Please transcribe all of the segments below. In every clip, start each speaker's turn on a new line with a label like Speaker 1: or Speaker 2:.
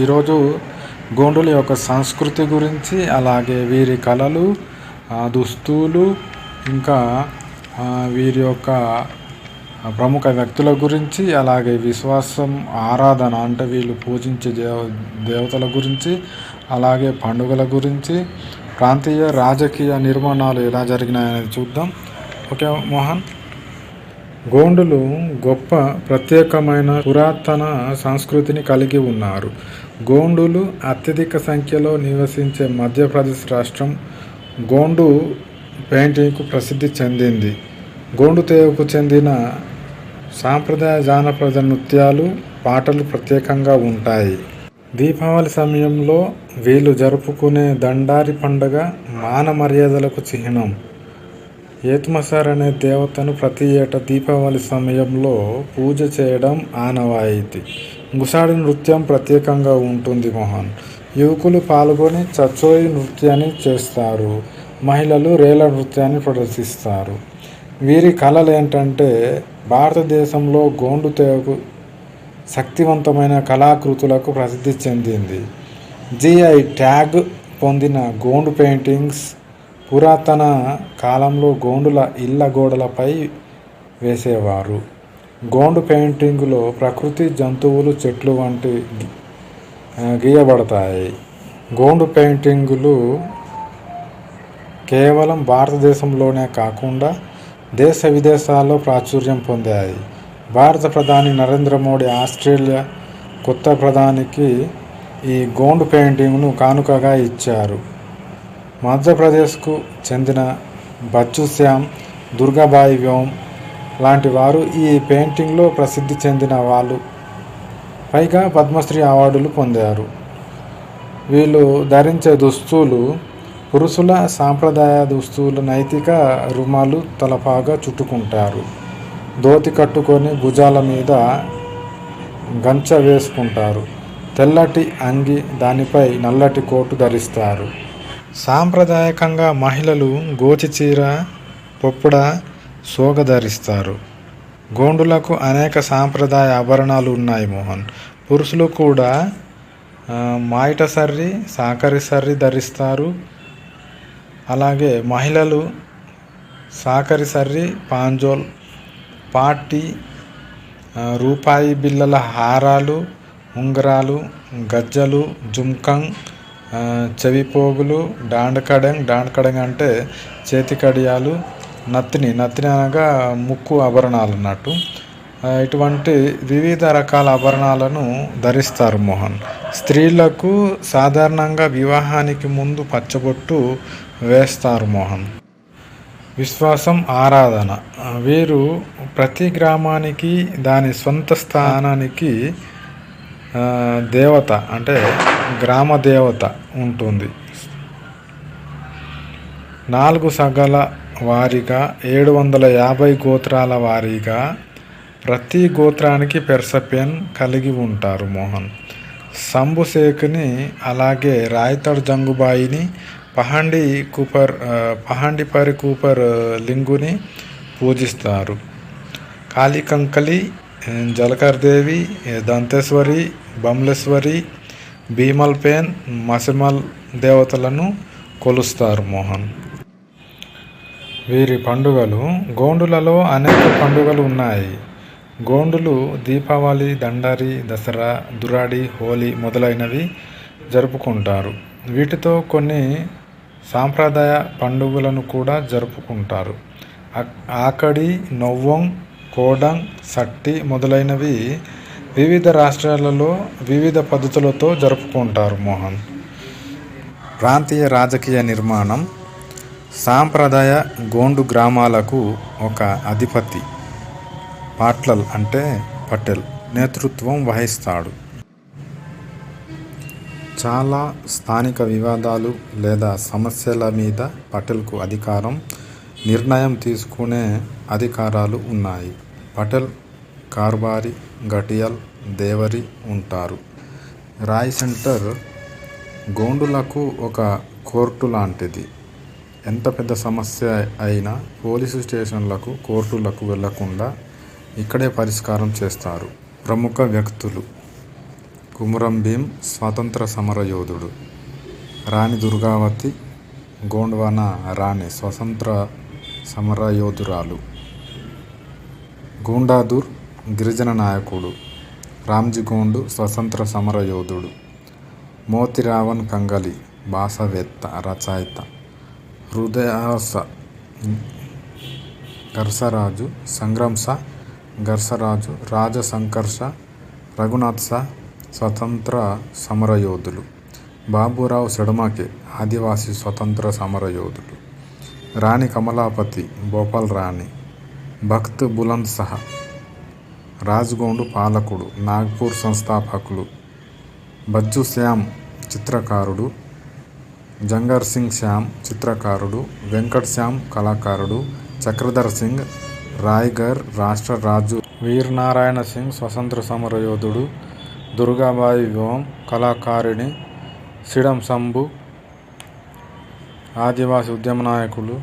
Speaker 1: ఈరోజు గోండుల యొక్క సంస్కృతి గురించి అలాగే వీరి కళలు దుస్తులు ఇంకా వీరి యొక్క ప్రముఖ వ్యక్తుల గురించి అలాగే విశ్వాసం ఆరాధన అంటే వీళ్ళు పూజించే దేవ దేవతల గురించి అలాగే పండుగల గురించి ప్రాంతీయ రాజకీయ నిర్మాణాలు ఎలా జరిగినాయనేది చూద్దాం. ఓకే మోహన్? గోండులు గొప్ప ప్రత్యేకమైన పురాతన సంస్కృతిని కలిగి ఉన్నారు. గోండులు అత్యధిక సంఖ్యలో నివసించే మధ్యప్రదేశ్ రాష్ట్రం గోండు పెయింటింగ్కు ప్రసిద్ధి చెందింది. గోండు తెగకు చెందిన సాంప్రదాయ జానపద నృత్యాలు పాటలు ప్రత్యేకంగా ఉంటాయి. దీపావళి సమయంలో వీళ్ళు జరుపుకునే దండారి పండుగ మాన మర్యాదలకు చిహ్నం. ఏత్మసార్ అనే దేవతను ప్రతి ఏటా దీపావళి సమయంలో పూజ చేయడం ఆనవాయితీ. గుసాడి నృత్యం ప్రత్యేకంగా ఉంటుంది మోహన్. యువకులు పాల్గొని చచ్చోయి నృత్యాన్ని చేస్తారు. మహిళలు రేల నృత్యాన్ని ప్రదర్శిస్తారు. వీరి కళలు ఏంటంటే భారతదేశంలో గోండు తెగకు శక్తివంతమైన కళాకృతులకు ప్రసిద్ధి చెందింది. జిఐ ట్యాగ్ పొందిన గోండు పెయింటింగ్స్ పురాతన కాలంలో గోండుల ఇళ్ళ గోడలపై వేసేవారు. గోండ్ పెయింటింగులో ప్రకృతి జంతువులు చెట్లు వంటి గీయబడతాయి. గోండు పెయింటింగులు కేవలం భారతదేశంలోనే కాకుండా దేశ విదేశాల్లో ప్రాచుర్యం పొందాయి. భారత ప్రధాని నరేంద్ర మోడీ ఆస్ట్రేలియా కొత్త ప్రధానికి ఈ గోండు పెయింటింగ్ను కానుకగా ఇచ్చారు. మధ్యప్రదేశ్కు చెందిన బచ్చు శ్యామ్ దుర్గాబాయి వ్యోమ్ లాంటి వారు ఈ పెయింటింగ్లో ప్రసిద్ధి చెందిన వాళ్ళు. పైగా పద్మశ్రీ అవార్డులు పొందారు. వీళ్ళు ధరించే దుస్తులు పురుషుల సాంప్రదాయ దుస్తులు నైతిక రుమాలు తలపాగా చుట్టుకుంటారు. ధోతి కట్టుకొని భుజాల మీద గంచ వేసుకుంటారు. తెల్లటి అంగి దానిపై నల్లటి కోటు ధరిస్తారు. సాంప్రదాయకంగా మహిళలు గోచి చీర పొప్పుడ సోగ ధరిస్తారు గోండులకు అనేక సాంప్రదాయ ఆభరణాలు ఉన్నాయి మోహన్. పురుషులు కూడా మాయిట సర్రి సాకరి సర్రి ధరిస్తారు. అలాగే మహిళలు సాకరి సర్రి పాంజోల్ పాటి రూపాయి బిళ్ళల హారాలు ఉంగరాలు గజ్జలు జుంకంగ్ చెవిపోగులు డాండకడంగ్ డాండకడంగ్ అంటే చేతికడియాలు నత్తిని నత్తిని అనగా ముక్కు ఆభరణాలు అన్నట్టు. ఇటువంటి వివిధ రకాల ఆభరణాలను ధరిస్తారు మోహన్. స్త్రీలకు సాధారణంగా వివాహానికి ముందు పచ్చబొట్టు వేస్తారు మోహన్. విశ్వాసం ఆరాధన. వీరు ప్రతి గ్రామానికి దాని సొంత స్థానానికి దేవత అంటే గ్రామ దేవత ఉంటుంది. నాలుగు సగల వారిగా ఏడు వందల యాభై గోత్రాల వారీగా ప్రతి గోత్రానికి పెర్సపెన్ కలిగి ఉంటారు మోహన్. శంభుశేఖ్ని అలాగే రాయతడ్ జంగుబాయిని పహండి కూపర్ పహండిపరి కూపర్ లింగుని పూజిస్తారు. కాళీకంకలి జలకర్దేవి జలకర్ దేవి దంతేశ్వరి బమ్లేశ్వరి భీమల్ పేన్ మసిమల్ దేవతలను కొలుస్తారు మోహన్. వీరి పండుగలు గోండులలో అనేక పండుగలు ఉన్నాయి. గోండులు దీపావళి దండారి దసరా దురాడి హోలీ మొదలైనవి జరుపుకుంటారు. వీటితో కొన్ని సాంప్రదాయ పండుగలను కూడా జరుపుకుంటారు. ఆకడి నొవ్వం కోడంగ్ సట్టి మొదలైనవి వివిధ రాష్ట్రాలలో వివిధ పద్ధతులతో జరుపుకుంటారు మోహన్. ప్రాంతీయ రాజకీయ నిర్మాణం సాంప్రదాయ గోండు గ్రామాలకు ఒక అధిపతి పాట్లల్ అంటే పటేల్ నేతృత్వం వహిస్తాడు. చాలా స్థానిక వివాదాలు లేదా సమస్యల మీద పటేల్కు అధికారం నిర్ణయం తీసుకునే అధికారాలు ఉన్నాయి. పటేల్ కార్బారి ఘటియల్ దేవరి ఉంటారు. రాయ్ సెంటర్ గోండులకు ఒక కోర్టు లాంటిది. ఎంత పెద్ద సమస్య అయినా పోలీసు స్టేషన్లకు కోర్టులకు వెళ్ళకుండా ఇక్కడే పరిష్కారం చేస్తారు. ప్రముఖ వ్యక్తులు. కుమురం భీం స్వాతంత్ర సమరయోధుడు రాణి దుర్గావతి గోండ్వాన రాణి స్వతంత్ర సమరయోధురాలు గూండాదూర్ గిరిజన నాయకుడు. రామ్జీ గోండు స్వతంత్ర సమరయోధుడు మోతిరావన్ కంగలి భాషావేత్త రచయిత. హృదయస గర్సరాజు సంగ్రంస గర్సరాజు రాజ సంకర్ష రఘునాథ్ సా స్వతంత్ర సమరయోధులు బాబూరావు సెడమకే ఆదివాసీ స్వతంత్ర సమరయోధుడు రాణి కమలాపతి భోపాల్ రాణి భక్త్ బులంద్ సహా రాజ్గోండు పాలకుడు నాగ్పూర్ సంస్థాపకులు బజ్జు శ్యామ్ చిత్రకారుడు జంగర్ సింగ్ శ్యామ్ చిత్రకారుడు వెంకట్ శ్యామ్ కళాకారుడు చక్రధర్ సింగ్ రాయ్గర్ రాష్ట్ర రాజు వీర్ నారాయణ సింగ్ స్వతంత్ర సమరయోధుడు దుర్గాబాయి వ్యోమ్ కళాకారిణి సిడం శంభు ఆదివాసీ ఉద్యమ నాయకులు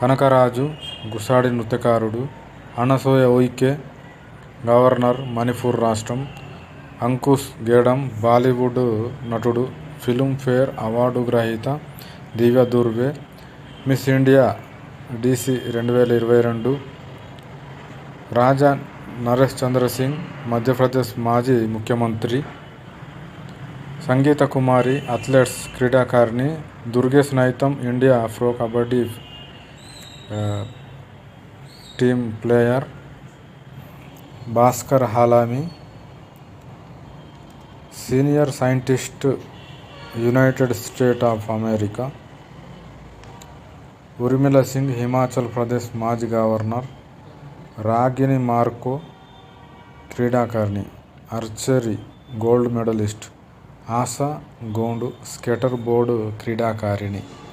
Speaker 1: కనకరాజు గుసాడి నృత్యకారుడు అనసూయ ఉయికే గవర్నర్ మణిపూర్ రాష్ట్రం అంకుష్ గేడం బాలీవుడ్ నటుడు ఫిల్మ్ఫేర్ అవార్డు గ్రహీత Divya Durve Miss India DC రెండు వేల ఇరవై రెండు రాజా నరేష్ చంద్ర సింగ్ మధ్యప్రదేశ్ మాజీ ముఖ్యమంత్రి సంగీత కుమారి అథ్లెట్స్ క్రీడాకారిణి Durgesh Naitam India pro kabaddi team player Bhaskar Halami senior scientist United State of America Urmila Singh Himachal Pradesh మాజీ గవర్నర్ రాగిని మార్కో క్రీడాకారిణి archery gold medalist Asha Gond skater board క్రీడాకారిణి